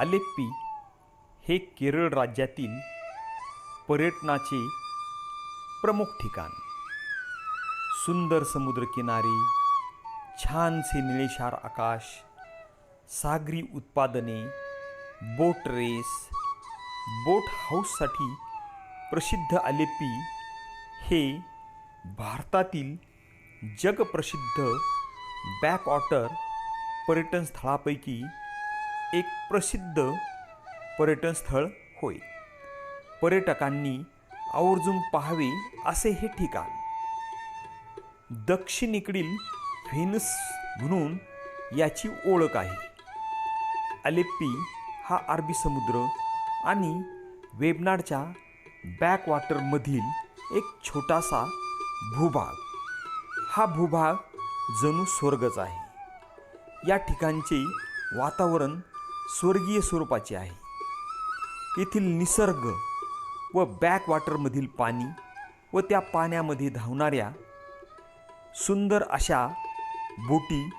आलेप्पी हे केरळ राज्यातील पर्यटनाचे प्रमुख ठिकाण. सुंदर समुद्रकिनारे छानसे निळेशार आकाश सागरी उत्पादने बोट रेस बोट हाऊससाठी प्रसिद्ध आलेप्पी हे भारतातील जगप्रसिद्ध बॅकवॉटर पर्यटन स्थळापैकी एक प्रसिद्ध पर्यटन स्थळ होय. पर्यटकांनी आवर्जून पाहावे असे हे ठिकाण. दक्षिणेकडील व्हेनस म्हणून याची ओळख आहे. अलेप्पी हा अरबी समुद्र आणि वेबनाडच्या बॅकवॉटरमधील एक छोटासा भूभाग. हा भूभाग जणू स्वर्गच आहे. या ठिकाणचे वातावरण स्वर्गीय स्वरूपाचे आहे. येथील निसर्ग व बॅकवॉटरमधील पाणी व त्या पाण्यामध्ये धावणाऱ्या सुंदर अशा बोटी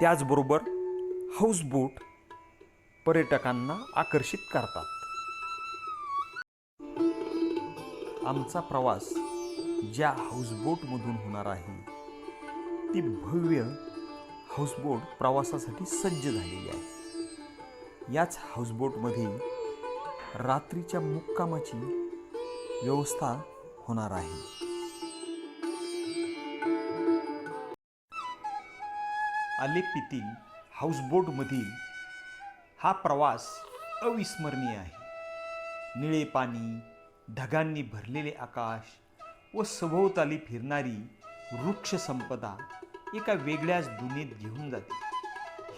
त्याचबरोबर हाऊसबोट पर्यटकांना आकर्षित करतात. आमचा प्रवास ज्या हाऊसबोटमधून होणार आहे ती भव्य हाऊसबोट प्रवासासाठी सज्ज झालेली आहे. याच हाऊसबोटमध्ये रात्रीच्या मुक्कामाची व्यवस्था होणार आहे. आलेपीतील हाऊसबोटमधील हा प्रवास अविस्मरणीय आहे. निळे पाणी ढगांनी भरलेले आकाश व सभोवताली फिरणारी वृक्षसंपदा एका वेगळ्याच दुनीत घेऊन जाते.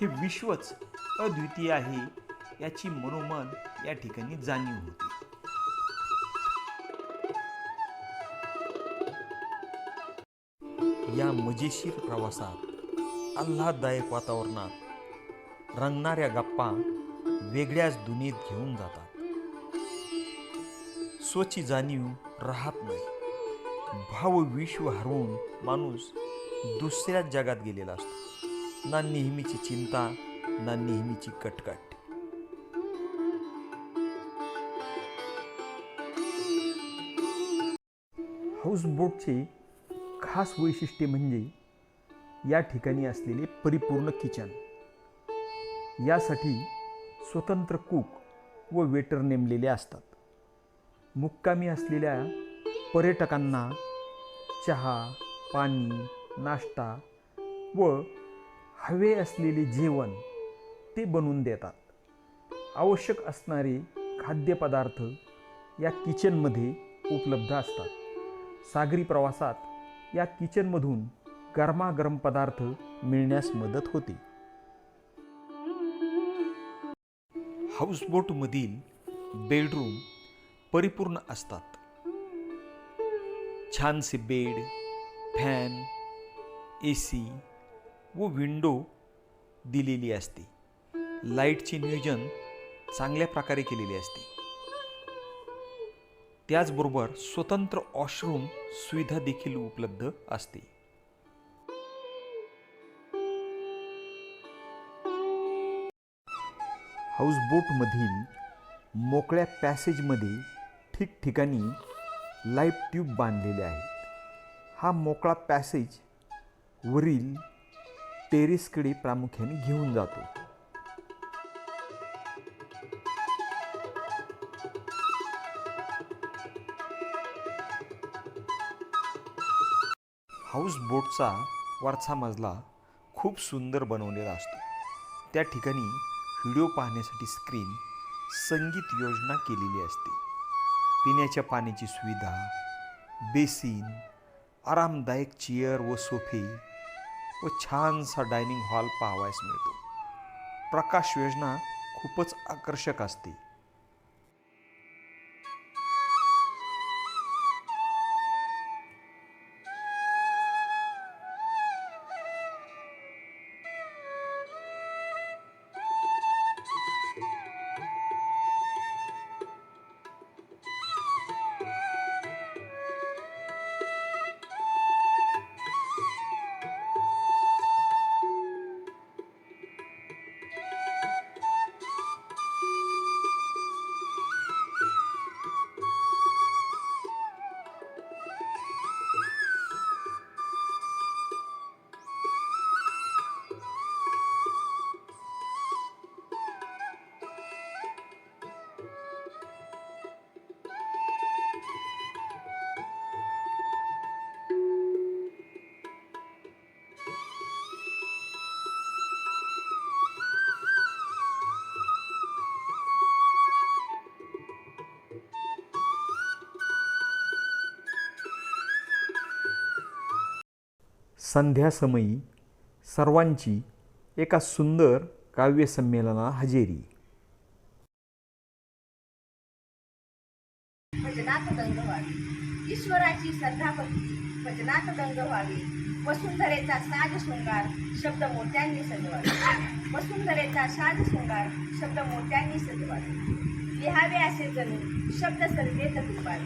हे विश्वच अद्वितीय आहे याची मनोमन या ठिकाणी जाणीव होते. या मजेशीर प्रवासात आल्हाददायक वातावरणात रंगणाऱ्या गप्पा वेगळ्याच दुनियेत घेऊन जातात. स्वची जाणीव राहत नाही. भाव विश्व हरवून माणूस दुसऱ्याच जगात गेलेला असतो. ना नेहमीची चिंता ना नेहमीची कटकट. हाऊसबोटचे खास वैशिष्ट्य म्हणजे या ठिकाणी असलेले परिपूर्ण किचन. यासाठी स्वतंत्र कुक व वेटर नेमलेले असतात. मुक्कामी असलेल्या पर्यटकांना चहा पाणी नाश्ता व हवे असलेले जेवण ते बनवून देतात. आवश्यक असणारे खाद्यपदार्थ या किचनमध्ये उपलब्ध असतात. सागरी प्रवासात या किचनमधून गरमागरम पदार्थ मिळण्यास मदत होते. हाऊसबोटमधील बेडरूम परिपूर्ण असतात. छानसे बेड फॅन ए सी व विंडो दिलेली असते. लाईटचे नियोजन चांगल्या प्रकारे केलेले असते. त्याचबरोबर स्वतंत्र वॉशरूम सुविधा देखील उपलब्ध असते. हाऊसबोटमधील मोकळ्या पॅसेजमध्ये ठिकठिकाणी लाइट ट्यूब बांधलेले आहेत. हा मोकळा पॅसेज वरील टेरेसकडे प्रामुख्याने घेऊन जातो. हाऊस बोटचा वरचा मजला खूप सुंदर बनवलेला असतो. त्या ठिकाणी व्हिडिओ पाहण्यासाठी स्क्रीन संगीत योजना केलेली असते. पिण्याच्या पाण्याची सुविधा बेसिन आरामदायक चेअर व सोफे व छानसा डायनिंग हॉल पाहावयास मिळतो. प्रकाश योजना खूपच आकर्षक असते. संध्यासमयी सर्वांची एका सुंदर काव्यसंमेलना हजेरी. भजनात दंग व्हावी ईश्वराची श्रद्धापती भजनात दंग व्हावी वसुंधरेचा साज शृंगार शब्द मोत्यांनी सजवावे. वसुंधरेचा साज शृंगार शब्द मोत्यांनी सजवावे. लिहावे असे जणू शब्द सरितेत तुंबावे.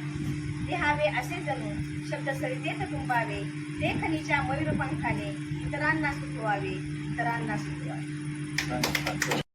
लिहावे असे जणू शब्द सरितेत तुंबावे. लेखनीच्या मयूरपंखाने इतरांना सुचवावे इतरांना सुचवावे.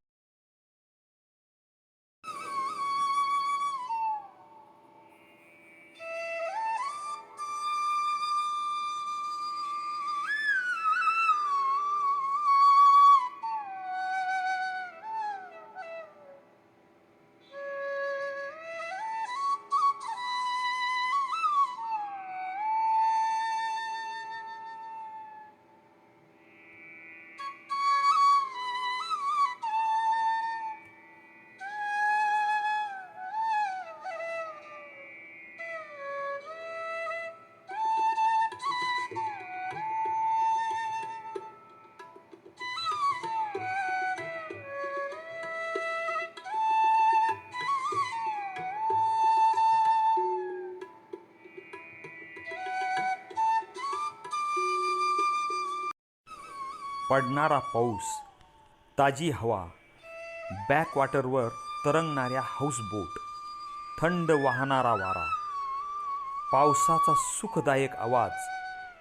पडणारा पाऊस ताजी हवा बॅकवॉटरवर तरंगणाऱ्या हाऊसबोट थंड वाहणारा वारा पावसाचा सुखदायक आवाज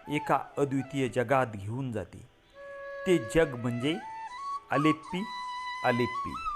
एका अद्वितीय जगात घेऊन जाते. ते जग म्हणजे अलेप्पी अलेप्पी.